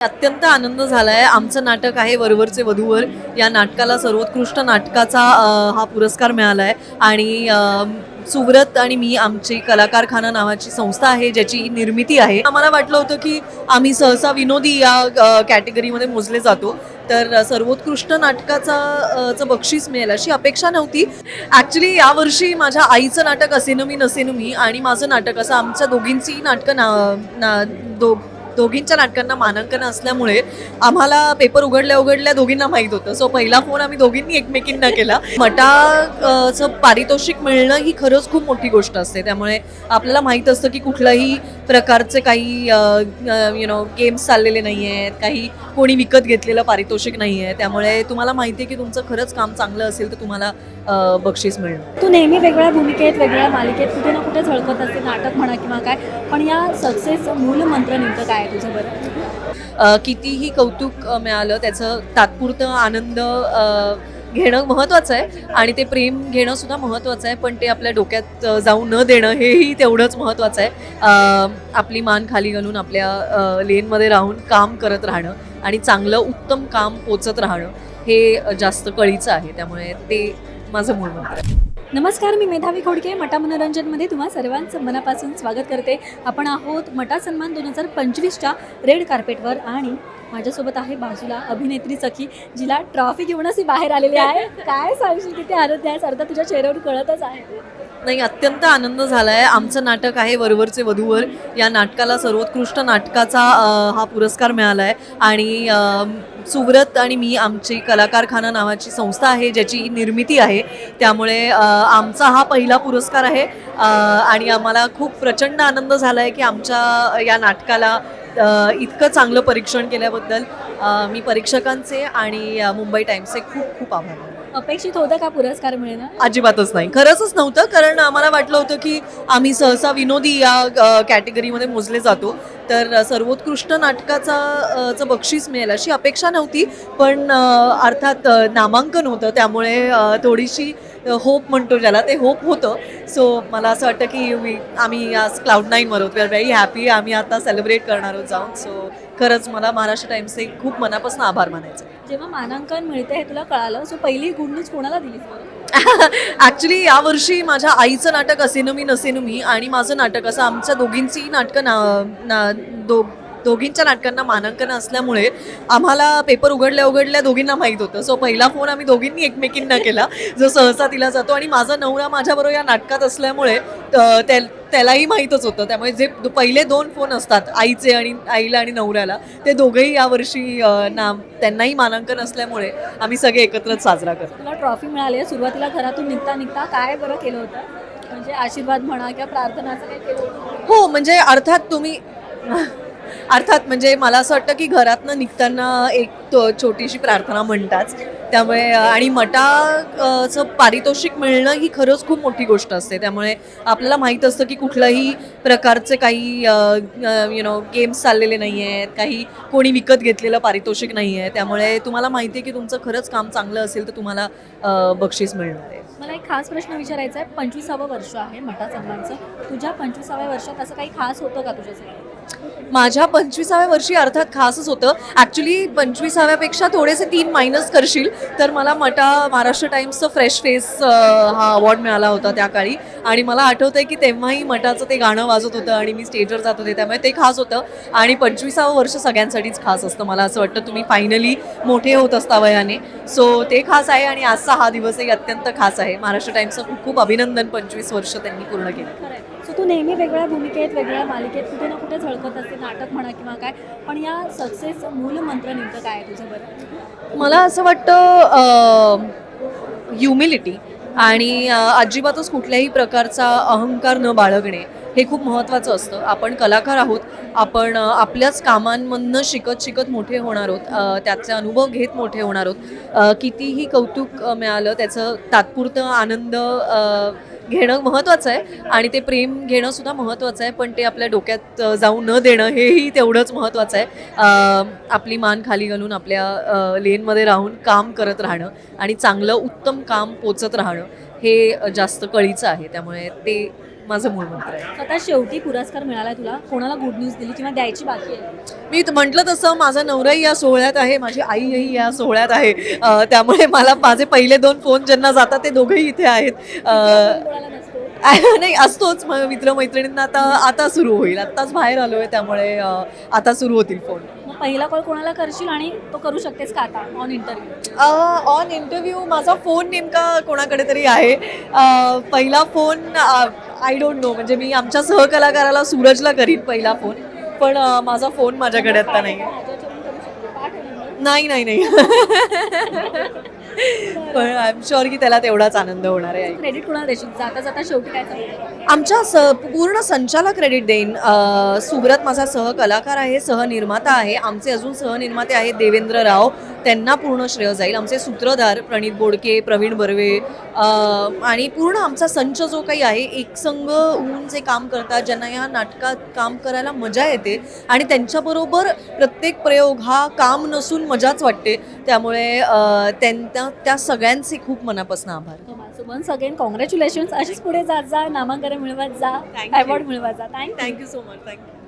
अत्यंत आनंद झालाय. आमचं नाटक आहे वरवरचे वधूवर. या नाटकाला सर्वोत्कृष्ट नाटकाचा हा पुरस्कार मिळाला आहे आणि सुव्रत आणि मी आमची कलाकारखाना नावाची संस्था आहे ज्याची निर्मिती आहे. आम्हाला वाटलं होतं की आम्ही सहसा विनोदी या कॅटेगरीमध्ये मोजले जातो. तर सर्वोत्कृष्ट नाटकाचा चं बक्षीस मिळेल अशी अपेक्षा नव्हती. ॲक्च्युली यावर्षी माझ्या आईचं नाटक असेन मी नसेन मी आणि माझं नाटक असं आमच्या दोघींचीही नाटकं ना ना दो दोघींच्या नाटकांना मानांकन असल्यामुळे आम्हाला पेपर उघडल्या उघडल्या दोघींना माहीत होतं. सो पहिला फोन आम्ही दोघींनी एकमेकींना केला. मटाचं पारितोषिक मिळणं ही खरंच खूप मोठी गोष्ट असते. त्यामुळे आपल्याला माहीत असतं की कुठलाही प्रकारचे काही यु नो गेम्स चाललेले नाही आहेत काही कोणी विकत घेतलेलं पारितोषिक नाही आहे त्यामुळे तुम्हाला माहिती आहे की तुमचं खरंच काम चांगलं असेल तर तुम्हाला बक्षीस मिळणार. तू नेहमी वेगळ्या भूमिकेत वेगळ्या मालिकेत कुठे ना कुठे झळकत असते नाटक म्हणा किंवा काय पण या सक्सेस मूल मंत्र नेमकं काय आहे तुझं बरं? कितीही कौतुक मिळालं त्याचं तात्पुरतं आनंद घेणं महत्त्वाचं आहे आणि ते प्रेम घेणं सुद्धा महत्त्वाचं आहे पण ते आपल्या डोक्यात जाऊ न देणं हेही तेवढंच महत्त्वाचं आहे. आपली मान खाली घालून आपल्या लेनमध्ये राहून काम करत राहणं आणि चांगलं उत्तम काम पोचत राहणं हे जास्त कळीचं आहे. त्यामुळे ते माझं मूळ मंत्र आहे. नमस्कार मी मेधावी खोडके. मटा मनोरंजनमध्ये तुम्हा सर्वांचं मनापासून स्वागत करते. आपण आहोत मटा सन्मान दोन हजार पंचवीसच्या रेड कार्पेटवर आणि माझ्यासोबत आहे बाजूला अभिनेत्री सखी जिला ट्रॉफी घेऊनच ही बाहेर आलेली आहे. काय सांगशील किती आनंद आहे. अर्धा तुझ्या चेहऱ्यावर कळतच आहे. नाही अत्यंत आनंद झालाय. आमचं नाटक आहे वरवरचे वधूवर. या नाटकाला सर्वोत्कृष्ट नाटकाचा हा पुरस्कार मिळाला आहे आणि सुव्रत आणि मी आमची कलाकारखाना नावाची संस्था आहे ज्याची निर्मिती आहे. त्यामुळे आमचा हा पहिला पुरस्कार आहे. आणि आम्हाला खूप प्रचंड आनंद झाला आहे की आमच्या या नाटकाला इतकं चांगलं परीक्षण केल्याबद्दल मी परीक्षकांचे आणि मुंबई टाइम्सचे खूप खूप आभार. मानते. अपेक्षित होतं का पुरस्कार मिळणं अजिबातच नाही. खरंच नव्हतं कारण आम्हाला वाटलं होतं की आम्ही सहसा विनोदी या अ, कॅटेगरीमध्ये मोजले जातो. तर सर्वोत्कृष्ट नाटकाचा चं बक्षीस मिळेल अशी अपेक्षा नव्हती. पण अर्थात नामांकन होतं. त्यामुळे थोडीशी होप म्हणतो ज्याला ते होप होतं. सो मला असं वाटतं की वी आम्ही आज क्लाउड नाईनवर आहोत. वी आर व्हेरी हॅपी आम्ही आता सेलिब्रेट करणार आहोत जाऊन. सो खरंच मला महाराष्ट्र टाइम्सचे खूप मनापासून आभार मानायचे जेव्हा मानांकन मिळते हे तुला कळालं सो पहिली गुड न्यूज कोणाला दिली? ॲक्च्युली यावर्षी माझ्या आईचं नाटक असेन मी नसेन मी आणि माझं नाटक असं आमच्या दोघींचीही नाटकं ना ना दो दोघींच्या नाटकांना मानांकन असल्यामुळे आम्हाला पेपर उघडल्या उघडल्या दोघींना माहीत होतं. सो पहिला फोन आम्ही दोघींनी एकमेकींना केला जो सहसा दिला जातो आणि माझा नवरा माझ्याबरोबर या नाटकात असल्यामुळे त्या त्यालाही माहीतच होतं. त्यामुळे जे पहिले दोन फोन असतात आईचे आणि आईला आणि नवऱ्याला ते दोघंही यावर्षी अ, ना त्यांनाही मानांकन असल्यामुळे आम्ही सगळे एकत्रच साजरा करतो. तुला ट्रॉफी मिळाली आहे. सुरुवातीला घरातून निघता निघता काय बरं केलं होतं? म्हणजे आशीर्वाद म्हणा किंवा प्रार्थनाचं काय केलं हो म्हणजे अर्थात तुम्ही अर्थात म्हणजे मला असं वाटतं की घरातनं निघताना एक छोटीशी प्रार्थना म्हणताच त्यामुळे आणि मटा पारितोषिक मिळणं ही खरंच खूप मोठी गोष्ट असते. त्यामुळे आपल्याला माहीत असतं की कुठल्याही प्रकारचे काही यु नो गेम्स चाललेले नाही आहेत काही कोणी विकत घेतलेलं पारितोषिक नाही आहे त्यामुळे तुम्हाला माहिती आहे की तुमचं खरंच काम चांगलं असेल तर तुम्हाला बक्षीस मिळणार आहे. मला एक खास प्रश्न विचारायचा आहे. पंचवीसावं वर्ष आहे मटा सन्मानचं. तुझ्या पंचवीसाव्या वर्षात असं काही खास होतं का तुझ्यासाठी? माझ्या पंचवीसाव्या वर्षी अर्थात खासच होतं. ॲक्च्युली पंचवीसाव्यापेक्षा थोडेसे तीन मायनस करशील. तर मला मटा महाराष्ट्र टाइम्सचं फ्रेश फेस हा अवॉर्ड मिळाला होता त्या काळी. आणि मला आठवतं आहे की तेव्हाही मटाचं ते गाणं वाजत होतं आणि मी स्टेजवर जात होते त्यामुळे ते खास होतं. आणि पंचवीसावं वर्ष सगळ्यांसाठीच खास असतं. मला असं वाटतं तुम्ही फायनली मोठे होत असता वयाने. सो ते खास आहे आणि आजचा हा दिवसही अत्यंत खास आहे. महाराष्ट्र टाइम्सचं खूप खूप अभिनंदन पंचवीस वर्ष त्यांनी पूर्ण केलं. सो तू नेहमी वेगळ्या भूमिकेत वेगळ्या मालिकेत कुठे ना कुठे झळकत असते नाटक म्हणा किंवा काय. पण या सक्सेस मूल मंत्र नेमकं काय आहे तुझं बरं मला असं वाटतं ह्युमिलिटी आणि अजिबातच कुठल्याही प्रकारचा अहंकार न बाळगणे हे खूप महत्त्वाचं असतं. आपण कलाकार आहोत आपण आपल्याच कामांमधनं शिकत शिकत मोठे होणार आहोत त्याचे अनुभव घेत मोठे होणार आहोत. कितीही कौतुक मिळालं त्याचं तात्पुरतं आनंद घेणं महत्त्वाचं आहे आणि ते प्रेम घेणं सुद्धा महत्त्वाचं आहे पण ते आपल्या डोक्यात जाऊन जाऊ न देणं हेही तेवढंच महत्त्वाचं आहे. आपली मान खाली घालून आपल्या लेनमध्ये राहून काम करत राहणं आणि चांगलं उत्तम काम पोचत राहणं हे जास्त कळीचं आहे. त्यामुळे ते माझं मूळ मंत्र आहे. आता शेवटी पुरस्कार मिळाला तुला? कोणाला गुड न्यूज दिली किंवा द्यायची बाकी आहे? मी म्हटलं तसं माझा नवराही या सोहळ्यात आहे माझी आईही या सोहळ्यात आहे. त्यामुळे मला माझे पहिले दोन फोन ज्यांना जातात ते दोघेही इथे आहेत. नाही असतोच. मित्रमैत्रिणींना आता आता सुरू होईल. आत्ताच बाहेर आलोय त्यामुळे अं, आता सुरू होतील फोन पहिला कॉल कोणाला करशील आणि तो करू शकतेस का आता ऑन इंटरव्ह्यू ऑन इंटरव्ह्यू माझा फोन नेमका कोणाकडे तरी आहे. पहिला फोन आय डोंट नो म्हणजे मी आमच्या सहकलाकाराला सूरजला करीन पहिला फोन पण माझा फोन माझ्याकडे आता नाही नाही नाही नाही. पण आय एम शुअर की त्याला तेवढाच आनंद होणार आहे. क्रेडिट कोणाला देशील? जाता जाता शेवटी काय सांगू आमच्या स पूर्ण संचाला क्रेडिट देईन. अ, सुब्रत माझा सहकलाकार आहे सहनिर्माता आहे. आमचे अजून सहनिर्माते आहेत देवेंद्र राव. त्यांना पूर्ण श्रेय जाईल. आमचे सूत्रधार प्रणित बोडके प्रवीण बर्वे आणि पूर्ण आमचा संच जो काही आहे एकसंग होऊन जे काम करतात ज्यांना या नाटकात काम करायला मजा येते आणि त्यांच्याबरोबर प्रत्येक प्रयोग हा काम नसून मजाच वाटते. त्यामुळे त्यांना त्या सगळ्यांचे खूप मनापासून आभार. वन्स अगेन कॉंग्रॅच्युलेशन्स अशीच पुढे जात जा नामांकन मिळवत जा. अवॉर्ड मिळवत जा. Thank you thank you so much thank you